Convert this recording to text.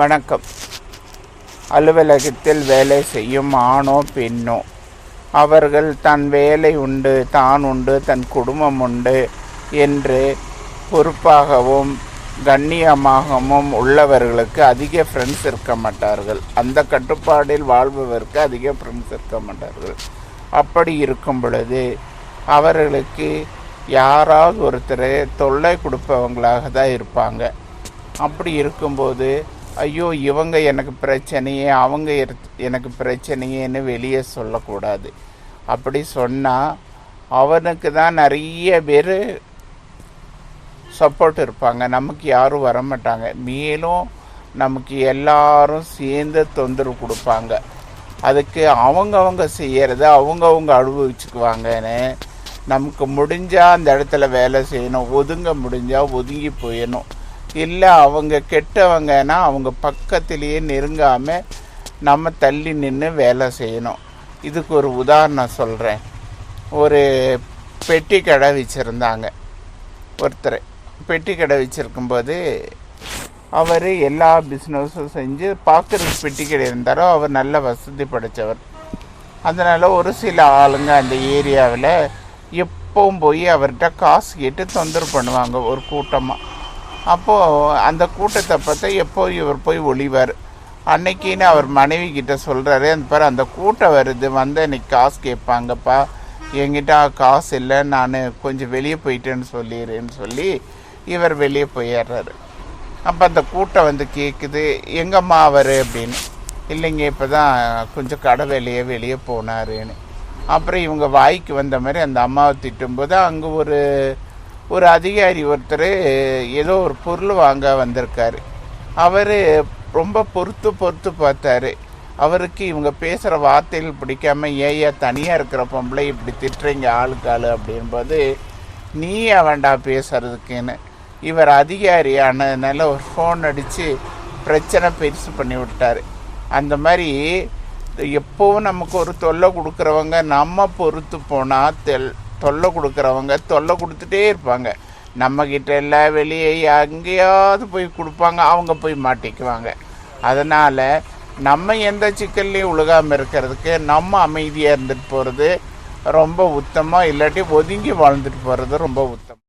வணக்கம். அலுவலகத்தில் வேலை செய்யும் ஆணோ பெண்ணோ அவர்கள் தன் வேலை உண்டு தான் உண்டு தன் குடும்பம் உண்டு என்று பொறுப்பாகவும் கண்ணியமாகவும் உள்ளவர்களுக்கு அதிக ஃப்ரெண்ட்ஸ் இருக்க மாட்டார்கள். அந்த கட்டுப்பாடில் வாழ்பவருக்கு அதிக ஃப்ரெண்ட்ஸ் இருக்க மாட்டார்கள். அப்படி இருக்கும் பொழுது அவர்களுக்கு யாராவது ஒருத்தர் தொல்லை கொடுப்பவங்களாக தான் இருப்பாங்க. அப்படி இருக்கும்போது ஐயோ இவங்க எனக்கு பிரச்சனையே அவங்க இருத்- எனக்கு பிரச்சனையேன்னு வெளியே சொல்லக்கூடாது. அப்படி சொன்னால் அவனுக்கு தான் நிறைய பேர் சப்போர்ட் இருப்பாங்க. நமக்கு யாரும் வர மாட்டாங்க மேலும் நமக்கு எல்லாரும் சேர்ந்து தொந்தரவு கொடுப்பாங்க. அதுக்கு அவங்கவுங்க செய்கிறத அவங்கவுங்க அனுபவிச்சுக்குவாங்கன்னு நமக்கு முடிஞ்சால் அந்த இடத்துல வேலை செய்யணும். ஒதுங்க முடிஞ்சால் ஒதுங்கி போயிடணும். இல்லை அவங்க கெட்டவங்கன்னா அவங்க பக்கத்திலேயே நெருங்காமல் நம்ம தள்ளி நின்று வேலை செய்யணும். இதுக்கு ஒரு உதாரணம் சொல்கிறேன் ஒரு பெட்டி கடை வச்சுருந்தாங்க. ஒருத்தர் பெட்டி கடை வச்சுருக்கும்போது அவர் எல்லா பிஸ்னஸும் செஞ்சு பார்க்குறதுக்கு பெட்டி கடை இருந்தாரோ அவர் நல்ல வசதி படைத்தவர் அதனால் ஒரு சில ஆளுங்க அந்த ஏரியாவில் எப்பவும் போய் அவர்கிட்ட காசு கேட்டு தொந்தரவு பண்ணுவாங்க ஒரு கூட்டமாக அப்போது அந்த கூட்டத்தை பார்த்தா எப்போ இவர் போய் ஒளிவார்? அன்னைக்கின்னு அவர் மனைவி கிட்ட சொல்கிறாரு அந்த பாரு அந்த கூட்டம் வருது வந்து இன்னைக்கு காசு கேட்பாங்கப்பா. என்கிட்ட காசு இல்லை நான் கொஞ்சம் வெளியே போயிட்டேன்னு சொல்லிடுறேன்னு சொல்லி இவர் வெளியே போயிடுறாரு. அப்போ அந்த கூட்டம் வந்து கேட்குது எங்கம்மா அவர்? அப்படின்னு. இல்லைங்க இப்போ தான் கொஞ்சம் கடை வெளியே வெளியே போனாருன்னு. அப்புறம் இவங்க வாய்க்கு வந்த மாதிரி அந்த அம்மாவை திட்டும்போது அங்கே ஒரு ஒரு அதிகாரி ஒருத்தர் ஏதோ ஒரு பொருள் வாங்க வந்திருக்கார். அவர் ரொம்ப பொறுத்து பொறுத்து பார்த்தாரு. அவருக்கு இவங்க பேசுகிற வார்த்தைகள் பிடிக்காம ஏயா தனியாக இருக்கிற பொம்பளை இப்படி திட்டுறீங்க ஆளுக்கு ஆளு அப்படின்போது நீ அவன்டா பேசுறதுக்குன்னு? இவர் அதிகாரி ஆனதுனால ஒரு ஃபோன் அடித்து பிரச்சனை பெருசு பண்ணி விட்டார். அந்த மாதிரி எப்போவும் நமக்கு ஒரு தொல்லை கொடுக்குறவங்க நம்ம பொறுத்து போனால் தெல் தொல்லை கொடுக்குறவங்க தொல்லை கொடுத்துட்டே இருப்பாங்க. நம்மக்கிட்ட எல்லாம் வெளியே எங்கேயாவது போய் கொடுப்பாங்க அவங்க போய் மாட்டிக்குவாங்க. அதனால் நம்ம எந்த சிக்கல்லையும் உழுகாமல் இருக்கிறதுக்கு நம்ம அமைதியாக இருந்துட்டு போகிறது ரொம்ப உத்தமாக இல்லாட்டி ஒதுங்கி வாழ்ந்துட்டு போகிறது ரொம்ப உத்தம்